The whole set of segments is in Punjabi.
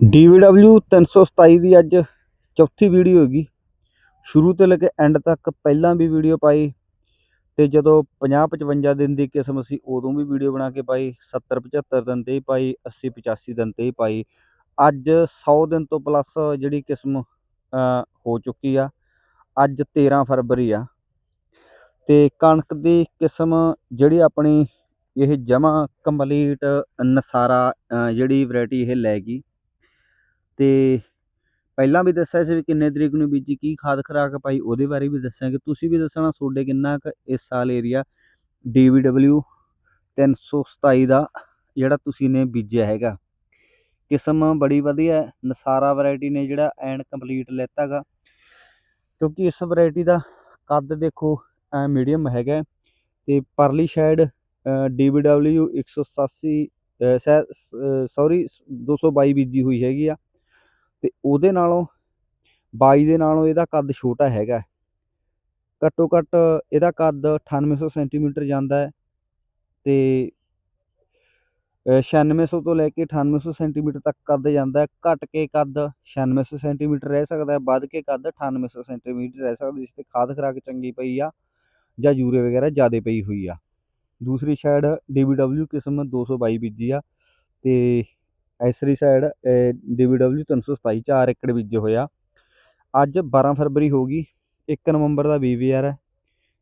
DVW 327 ਦੀ ਅੱਜ ਚੌਥੀ ਵੀਡੀਓ ਹੈਗੀ। ਸ਼ੁਰੂ ਤੋਂ ਲੈ ਕੇ ਐਂਡ ਤੱਕ ਪਹਿਲਾਂ ਵੀ ਵੀਡੀਓ ਪਾਈ ਤੇ ਜਦੋਂ 50 55 ਦਿਨ ਦੀ ਕਿਸਮ ਸੀ ਉਦੋਂ ਵੀ ਵੀਡੀਓ ਬਣਾ ਕੇ ਪਾਈ 70 75 ਦਿਨ ਤੇ ਹੀ ਪਾਈ 80 85 ਦਿਨ ਤੇ ਹੀ ਪਾਈ। ਅੱਜ 100 ਦਿਨ ਤੋਂ ਪਲੱਸ ਜਿਹੜੀ ਕਿਸਮ ਹੋ ਚੁੱਕੀ ਆ। ਅੱਜ 13 ਫਰਵਰੀ ਆ। ਤੇ ਕਣਕ ਦੀ ਕਿਸਮ ਜਿਹੜੀ ਆਪਣੀ ਇਹ ਜਮਾ ਕੰਪਲੀਟ ਨਸਾਰਾ ਜਿਹੜੀ ਵੈਰਾਈਟੀ ਇਹ ਲੈ ਗਈ। ਅਤੇ ਪਹਿਲਾਂ ਵੀ ਦੱਸਿਆ ਸੀ ਵੀ ਕਿੰਨੇ ਤਰੀਕ ਨੂੰ ਬੀਜੀ, ਕੀ ਖਾਦ ਖੁਰਾਕ ਪਾਈ ਉਹਦੇ ਬਾਰੇ ਵੀ ਦੱਸਾਂਗੇ ਤੁਸੀਂ ਵੀ ਦੱਸਣਾ ਤੁਹਾਡੇ ਕਿੰਨਾ ਕੁ ਇਸ ਸਾਲ ਏਰੀਆ ਡੀ ਬੀ ਡਬਲਿਊ ਤਿੰਨ ਸੌ ਸਤਾਈ ਦਾ ਜਿਹੜਾ ਤੁਸੀਂ ਨੇ ਬੀਜਿਆ ਹੈਗਾ। ਕਿਸਮ ਬੜੀ ਵਧੀਆ, ਨਸਾਰਾ ਵੈਰਾਈਟੀ ਨੇ ਜਿਹੜਾ ਐਂਡ ਕੰਪਲੀਟ ਲੈਤਾ ਗਾ। ਕਿਉਂਕਿ ਇਸ ਵੈਰਾਈਟੀ ਦਾ ਕੱਦ ਦੇਖੋ ਮੀਡੀਅਮ ਹੈਗਾ ਹੈ ਤੇ ਪਰਲੀ ਸ਼ਾਇਡ DVW 187 ਸੌਰੀ 222 ਬੀਜੀ ਹੋਈ ਹੈਗੀ ਆ। ਅਤੇ ਉਹਦੇ ਨਾਲੋਂ, ਬਾਈ ਦੇ ਨਾਲੋਂ ਇਹਦਾ ਕੱਦ ਛੋਟਾ ਹੈਗਾ। ਘੱਟੋ ਘੱਟ ਇਹਦਾ ਕੱਦ 9800 ਸੈਂਟੀਮੀਟਰ ਜਾਂਦਾ ਅਤੇ ਛਿਆਨਵੇਂ ਸੌ ਤੋਂ ਲੈ ਕੇ 9800 ਸੈਂਟੀਮੀਟਰ ਤੱਕ ਕੱਦ ਜਾਂਦਾ ਘੱਟ ਕੇ ਕੱਦ 9600 ਸੈਂਟੀਮੀਟਰ ਰਹਿ ਸਕਦਾ ਵੱਧ ਕੇ ਕੱਦ 9800 ਸੈਂਟੀਮੀਟਰ ਰਹਿ ਸਕਦਾ ਜਿਸ ਤੇ ਖਾਦ ਖਰਾਕ ਚੰਗੀ ਪਈ ਆ ਜਾਂ ਯੂਰੀਆ ਵਗੈਰਾ ਜ਼ਿਆਦਾ ਪਈ ਹੋਈ ਆ। ਦੂਸਰੀ ਸਾਈਡ DVW ਕਿਸਮ 222 ਬੀਜੀ ਆ ਤੇ ਐਸਰੀ ਸਾਈਡ DVW 327 4 ਏਕੜ ਬੀਜੇ ਹੋਇਆ ਅੱਜ 12 ਫਰਵਰੀ ਹੋ ਗਈ 1 ਨਵੰਬਰ ਦਾ ਵੀਵੀਆਰ ਹੈ।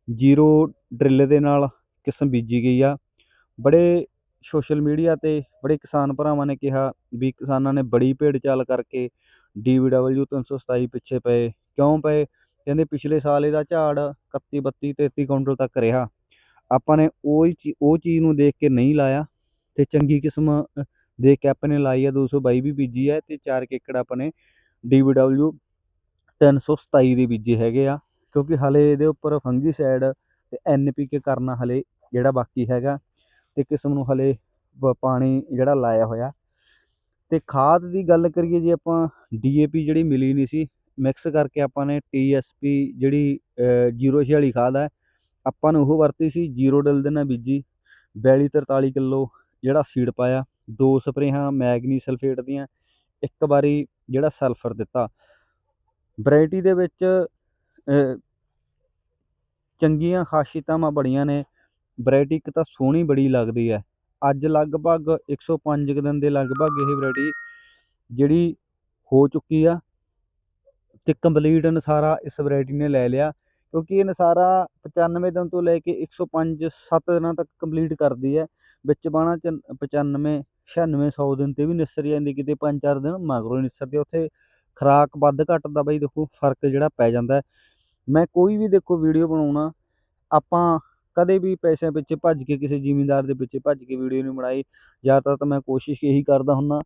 ਜ਼ੀਰੋ ਡਰਿੱਲ ਦੇ ਨਾਲ ਕਿਸਮ ਬੀਜੀ ਗਈ ਆ। ਬੜੇ ਸੋਸ਼ਲ ਮੀਡੀਆ ਤੇ ਬੜੇ ਕਿਸਾਨ ਭਰਾਵਾਂ ਨੇ ਕਿਹਾ ਵੀ ਕਿਸਾਨਾਂ ਨੇ ਬੜੀ ਭੇਡ ਚਾਲ ਕਰਕੇ DVW 327 ਪਿੱਛੇ ਪਏ। ਕਿਉਂ ਪਏ? ਕਹਿੰਦੇ ਪਿਛਲੇ ਸਾਲ ਇਹਦਾ ਝਾੜ 31 32 33 ਕੁਇੰਟਲ ਤੱਕ ਰਿਹਾ। ਆਪਾਂ ਨੇ ਉਹ ਚੀ- ਉਹ ਚੀਜ਼ ਨੂੰ ਦੇਖ ਕੇ ਨਹੀਂ ਲਾਇਆ ਤੇ ਚੰਗੀ ਕਿਸਮ ਦੇ ਦੇਖ ਕੇ ਨੇ ਲਾਈ ਆ 222 ਵੀ ਬੀਜੀ ਹੈ ਤੇ 4 ਏਕੜ ਆਪਾਂ ਨੇ DVW 327 ਦੇ ਬੀਜੇ ਹੈਗੇ ਆ ਕਿਉਂਕਿ ਹਲੇ ਇਹਦੇ ਉੱਪਰ ਫੰਗੀਸਾਈਡ ਤੇ NPK ਕਰਨਾ ਹਲੇ ਜਿਹੜਾ ਬਾਕੀ ਹੈਗਾ ਤੇ ਕਿਸਮ ਨੂੰ ਹਲੇ ਪਾਣੀ ਜਿਹੜਾ ਲਾਇਆ ਹੋਇਆ। ਤੇ ਖਾਦ ਦੀ ਗੱਲ ਕਰੀਏ ਜੇ ਆਪਾਂ DAP ਜਿਹੜੀ ਮਿਲੀ ਨਹੀਂ ਸੀ ਮਿਕਸ ਕਰਕੇ ਆਪਾਂ ਨੇ TSP ਜਿਹੜੀ ਅ, 046 ਖਾਦ ਹੈ ਆਪਾਂ ਨੇ ਉਹ ਵਰਤੀ ਸੀ ਜ਼ੀਰੋ ਡਲ ਦੇ ਨਾਲ ਬੀਜੀ 42 43 ਕਿਲੋ ਜਿਹੜਾ ਸੀਡ ਪਾਇਆ। ਦੋ ਸਪਰੇਹਾਂ ਮੈਗਨੀ ਸਲਫੇਟ ਦੀਆਂ, ਇੱਕ ਵਾਰੀ ਜਿਹੜਾ ਸਲਫਰ ਦਿੱਤਾ। ਵੈਰਾਈਟੀ ਦੇ ਵਿੱਚ ਚੰਗੀਆਂ ਖਾਸੀਤਾਵਾਂ ਬੜੀਆਂ ਨੇ। ਵੈਰਾਈਟੀ ਇੱਕ ਤਾਂ ਸੋਹਣੀ ਬੜੀ ਲੱਗਦੀ ਹੈ। ਅੱਜ ਲਗਭਗ 105 ਕੁ ਦਿਨ ਦੇ ਲਗਭਗ ਇਹ ਵੈਰਾਈਟੀ ਜਿਹੜੀ ਹੋ ਚੁੱਕੀ ਆ ਤੇ ਕੰਪਲੀਟ ਨਸਾਰਾ ਇਸ ਵੈਰਾਈਟੀ ਨੇ ਲੈ ਲਿਆ, ਕਿਉਂਕਿ ਇਹ ਨਸਾਰਾ 95 ਦਿਨ ਤੋਂ ਲੈ ਕੇ 105 7 ਦਿਨਾਂ ਤੱਕ ਕੰਪਲੀਟ ਕਰਦੀ ਹੈ। ਵਿੱਚ ਬਾਣਾ 95 96 100 ਦਿਨ ਤੇ ਵੀ ਨਿਸਰ ਜਾਂਦੀ ਕਿਤੇ 5-4 ਦਿਨ ਮਗਰੋਂ ਹੀ ਨਿਸਰਦੀ ਉੱਥੇ ਖਰਾਕ ਵੱਧ ਘੱਟ ਦਾ ਬਾਈ ਦੇਖੋ, ਫ਼ਰਕ ਜਿਹੜਾ ਪੈ ਜਾਂਦਾ ਮੈਂ ਕੋਈ ਵੀ ਦੇਖੋ ਵੀਡੀਓ ਬਣਾਉਣਾ, ਆਪਾਂ ਕਦੇ ਵੀ ਪੈਸਿਆਂ ਪਿੱਛੇ ਭੱਜ ਕੇ ਕਿਸੇ ਜ਼ਿਮੀਂਦਾਰ ਦੇ ਪਿੱਛੇ ਭੱਜ ਕੇ ਵੀਡੀਓ ਨਹੀਂ ਬਣਾਈ। ਜ਼ਿਆਦਾਤਰ ਤਾਂ ਮੈਂ ਕੋਸ਼ਿਸ਼ ਇਹੀ ਕਰਦਾ ਹੁੰਦਾ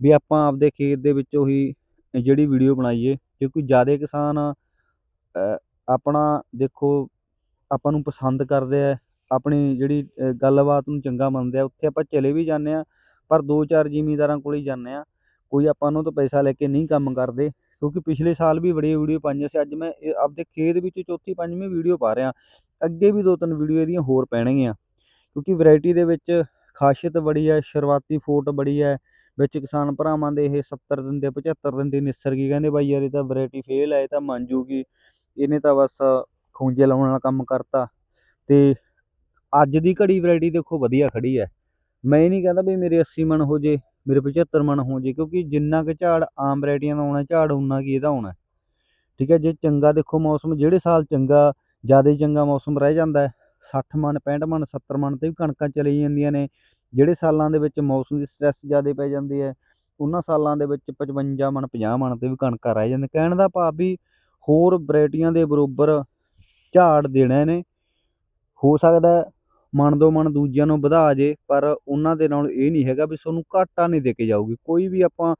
ਵੀ ਆਪਾਂ ਆਪਦੇ ਖੇਤ ਦੇ ਵਿੱਚੋਂ ਹੀ ਜਿਹੜੀ ਵੀਡੀਓ ਬਣਾਈਏ। ਕਿਉਂਕਿ ਜ਼ਿਆਦਾ ਕਿਸਾਨ ਆਪਣਾ ਦੇਖੋ, ਆਪਾਂ ਨੂੰ ਪਸੰਦ ਕਰਦੇ ਆ, ਆਪਣੀ ਜਿਹੜੀ ਗੱਲਬਾਤ ਨੂੰ ਚੰਗਾ ਮੰਨਦੇ ਆ, ਉੱਥੇ ਆਪਾਂ ਚਲੇ ਵੀ ਜਾਂਦੇ ਆ। ਪਰ ਦੋ ਚਾਰ ਜ਼ਿਮੀਂਦਾਰਾਂ ਕੋਲ ਹੀ ਜਾਂਦੇ ਹਾਂ। ਕੋਈ ਆਪਾਂ ਨੂੰ ਤੋਂ ਪੈਸਾ ਲੈ ਕੇ ਨਹੀਂ ਕੰਮ ਕਰਦੇ, ਕਿਉਂਕਿ ਪਿਛਲੇ ਸਾਲ ਵੀ ਬੜੀ ਵੀਡੀਓ ਪਾਈਆਂ ਸੀ, ਅੱਜ ਮੈਂ ਇਹ ਆਪਦੇ ਖੇਤ ਵਿੱਚ ਚੌਥੀ ਪੰਜਵੀਂ ਵੀਡੀਓ ਪਾ ਰਿਹਾ। ਅੱਗੇ ਵੀ ਦੋ ਤਿੰਨ ਵੀਡੀਓ ਇਹਦੀਆਂ ਹੋਰ ਪੈਣਗੀਆਂ, ਕਿਉਂਕਿ ਵੈਰਾਈਟੀ ਦੇ ਵਿੱਚ ਖਾਸੀਅਤ ਬੜੀ ਹੈ, ਸ਼ੁਰੂਆਤੀ ਫੋਟ ਬੜੀ ਹੈ, ਵਿੱਚ ਕਿਸਾਨ ਭਰਾਵਾਂ ਦੇ ਇਹ 70 ਦਿਨ ਦੇ 75 ਦਿਨ ਦੀ ਨਿਸਰ ਗਈ ਕਹਿੰਦੇ ਬਾਈ ਯਾਰ, ਇਹ ਤਾਂ ਵੈਰਾਈਟੀ ਫੇਲ ਹੈ, ਇਹ ਤਾਂ ਮੰਨ ਜੂਗੀ। ਇਹਨੇ ਤਾਂ ਬਸ ਖੂੰਜੇ ਲਾਉਣ ਵਾਲਾ ਕੰਮ ਕਰਤਾ। ਤੇ ਅੱਜ ਦੀ ਘੜੀ ਵੈਰਾਈਟੀ ਦੇਖੋ ਵਧੀਆ ਖੜੀ ਹੈ। ਮੈਂ ਇਹ ਨਹੀਂ ਕਹਿੰਦਾ ਵੀ ਮੇਰੇ 80 ਮਣ ਹੋ ਜੇ, ਮੇਰੇ 75 ਮਣ ਹੋ ਜੇ, ਕਿਉਂਕਿ ਜਿੰਨਾ ਕੁ ਝਾੜ ਆਮ ਵੈਰਾਈਟੀਆਂ ਦਾ ਆਉਣਾ, ਝਾੜ ਉਨਾ ਕੀ ਇਹਦਾ ਆਉਣਾ। ਠੀਕ ਹੈ, ਜੇ ਚੰਗਾ ਦੇਖੋ ਮੌਸਮ, ਜਿਹੜੇ ਸਾਲ ਚੰਗਾ, ਜ਼ਿਆਦਾ ਚੰਗਾ ਮੌਸਮ ਰਹਿ ਜਾਂਦਾ ਹੈ 60 ਮਣ 65 ਮਣ 70 ਮਣ ਤੇ ਵੀ ਕਣਕਾਂ ਚਲੀ ਜਾਂਦੀਆਂ ਨੇ, ਜਿਹੜੇ ਸਾਲਾਂ ਦੇ ਵਿੱਚ ਮੌਸਮ ਦੀ ਸਟ੍ਰੈਸ ਜ਼ਿਆਦਾ ਪੈ ਜਾਂਦੀ ਹੈ, ਉਹਨਾਂ ਸਾਲਾਂ ਦੇ ਵਿੱਚ 55 ਮਣ 50 ਮਣ ਤੇ ਵੀ ਕਣਕਾਂ ਰਹਿ ਜਾਂਦੀਆਂ। ਕਹਿਣ ਦਾ ਭਾਵ ਵੀ ਹੋਰ ਵੈਰਾਈਟੀਆਂ ਦੇ ਬਰੋਬਰ ਝਾੜ ਦੇਣਾ ਨੇ, ਹੋ ਸਕਦਾ ਮਨ ਦੋ ਮਨ ਦੂਜਿਆਂ ਨੂੰ ਵਧਾ ਜੇ, ਪਰ ਉਹਨਾਂ ਦੇ ਨਾਲ ਇਹ ਨਹੀਂ ਹੈਗਾ ਵੀ ਤੁਹਾਨੂੰ ਘਾਟਾ ਨਹੀਂ ਦੇ ਕੇ ਜਾਊਗੀ। ਕੋਈ ਵੀ ਆਪਾਂ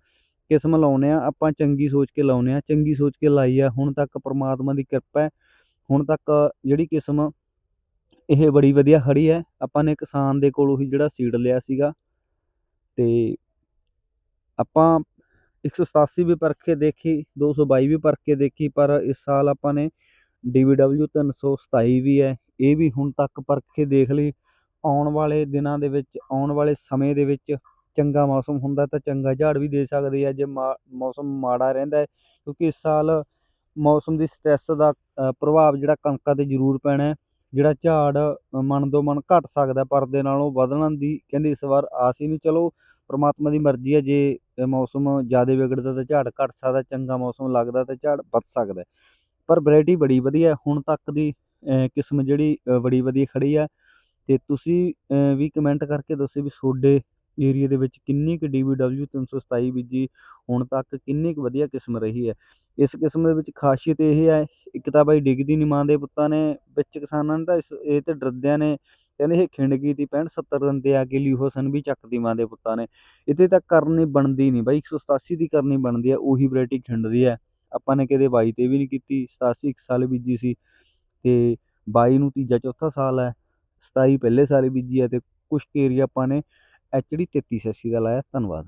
ਕਿਸਮ ਲਾਉਂਦੇ ਹਾਂ, ਆਪਾਂ ਚੰਗੀ ਸੋਚ ਕੇ ਲਾਉਂਦੇ ਹਾਂ, ਚੰਗੀ ਸੋਚ ਕੇ ਲਾਈ ਆ, ਹੁਣ ਤੱਕ ਪਰਮਾਤਮਾ ਦੀ ਕਿਰਪਾ ਹੈ, ਹੁਣ ਤੱਕ ਜਿਹੜੀ ਕਿਸਮ ਇਹ ਬੜੀ ਵਧੀਆ ਖੜੀ ਹੈ, ਆਪਾਂ ਨੇ ਕਿਸਾਨ ਦੇ ਕੋਲੋਂ ਹੀ ਜਿਹੜਾ ਸੀਡ ਲਿਆ ਸੀਗਾ ਤੇ ਆਪਾਂ 187 ਵੀ ਪਰਖ ਕੇ ਦੇਖੀ 222 ਵੀ ਪਰਖ ਕੇ ਦੇਖੀ, ਪਰ ਇਸ ਸਾਲ ਆਪਾਂ ਨੇ DVW 327 ਵੀ ਹੈ ਇਹ ਵੀ ਹੁਣ ਤੱਕ ਪਰਖ ਕੇ ਦੇਖ ਲਈ ਆਉਣ ਵਾਲੇ ਦਿਨਾਂ ਦੇ ਵਿੱਚ, ਆਉਣ ਵਾਲੇ ਸਮੇਂ ਦੇ ਵਿੱਚ ਚੰਗਾ ਮੌਸਮ ਹੁੰਦਾ ਤਾਂ ਚੰਗਾ ਝਾੜ ਵੀ ਦੇ ਸਕਦੇ ਹੈ ਜੇ ਮਾ, ਮੌਸਮ ਮਾੜਾ ਰਹਿੰਦਾ ਹੈ, ਕਿਉਂਕਿ ਇਸ ਸਾਲ ਮੌਸਮ ਦੀ ਸਟ੍ਰੈਸ ਦਾ ਪ੍ਰਭਾਵ ਜਿਹੜਾ ਕਣਕਾਂ 'ਤੇ ਜ਼ਰੂਰ ਪੈਣਾ ਜਿਹੜਾ ਝਾੜ ਮਨ ਦੋ ਮਨ ਘਟ ਸਕਦਾ ਪਰ ਦੇ ਨਾਲੋਂ ਵਧਣ ਦੀ ਕਹਿੰਦੇ ਇਸ ਵਾਰ ਆਸ ਹੀ ਨਹੀਂ, ਚਲੋ ਪਰਮਾਤਮਾ ਦੀ ਮਰਜ਼ੀ ਹੈ, ਜੇ ਮੌਸਮ ਜ਼ਿਆਦਾ ਵਿਗੜਦਾ ਤਾਂ ਝਾੜ ਘਟ ਸਕਦਾ, ਚੰਗਾ ਮੌਸਮ ਲੱਗਦਾ ਤਾਂ ਝਾੜ ਵੱਧ ਸਕਦਾ ਪਰ ਵੈਰਾਈਟੀ ਬੜੀ ਵਧੀਆ ਹੁਣ ਤੱਕ ਦੀ ਕਿਸਮ ਜਿਹੜੀ ਬੜੀ ਵਧੀਆ ਖੜ੍ਹੀ ਆ। ਅਤੇ ਤੁਸੀਂ ਵੀ ਕਮੈਂਟ ਕਰਕੇ ਦੱਸਿਓ ਵੀ ਤੁਹਾਡੇ ਏਰੀਏ ਦੇ ਵਿੱਚ ਕਿੰਨੀ ਕੁ ਡੀ ਬੀ ਡਬਲਿਊ ਤਿੰਨ ਸੌ ਸਤਾਈ ਬੀਜੀ ਹੁਣ ਤੱਕ ਕਿੰਨੀ ਕੁ ਵਧੀਆ ਕਿਸਮ ਰਹੀ ਹੈ। ਇਸ ਕਿਸਮ ਦੇ ਵਿੱਚ ਖਾਸੀਅਤ ਇਹ ਹੈ, ਇੱਕ ਤਾਂ ਬਾਈ ਡਿੱਗਦੀ ਨਹੀਂ ਮਾਂ ਦੇ ਪੁੱਤਾਂ ਨੇ, ਵਿੱਚ ਕਿਸਾਨਾਂ ਨੇ ਤਾਂ ਇਸ, ਇਹ ਤੇ ਡਰਦਿਆਂ ਨੇ, ਕਹਿੰਦੇ ਇਹ ਖਿੰਡ ਗਈ ਤੀ 65 70 ਦਿਨ ਤੇ ਆ ਕੇ ਲਿਊਹੋਸਨ ਵੀ ਚੱਕਦੀ ਮਾਂ ਦੇ ਪੁੱਤਾਂ ਨੇ। ਇਹਦੇ ਤਾਂ ਕਰਨੀ ਬਣਦੀ ਨਹੀਂ ਬਾਈ 187 ਦੀ ਕਰਨੀ ਬਣਦੀ ਹੈ, ਉਹੀ ਵੈਰਾਈਟੀ ਖਿੰਡਦੀ ਹੈ। ਆਪਾਂ ਨੇ ਕਦੇ ਬਾਈ ਤੇ ਵੀ ਨਹੀਂ ਕੀਤੀ 87 ਇੱਕ ਸਾਲ ਬੀਜੀ ਸੀ। ਅਤੇ ਬਾਈ ਨੂੰ ਤੀਜਾ ਚੌਥਾ ਸਾਲ ਹੈ 27 ਪਹਿਲੇ ਸਾਲ ਬੀਜੀ ਹੈ ਅਤੇ ਕੁਛ ਕੁ ਏਰੀਆ ਆਪਾਂ ਨੇ ਐਚ ਡੀ 33 ਸੱਸੀ ਦਾ ਲਾਇਆ ਧੰਨਵਾਦ।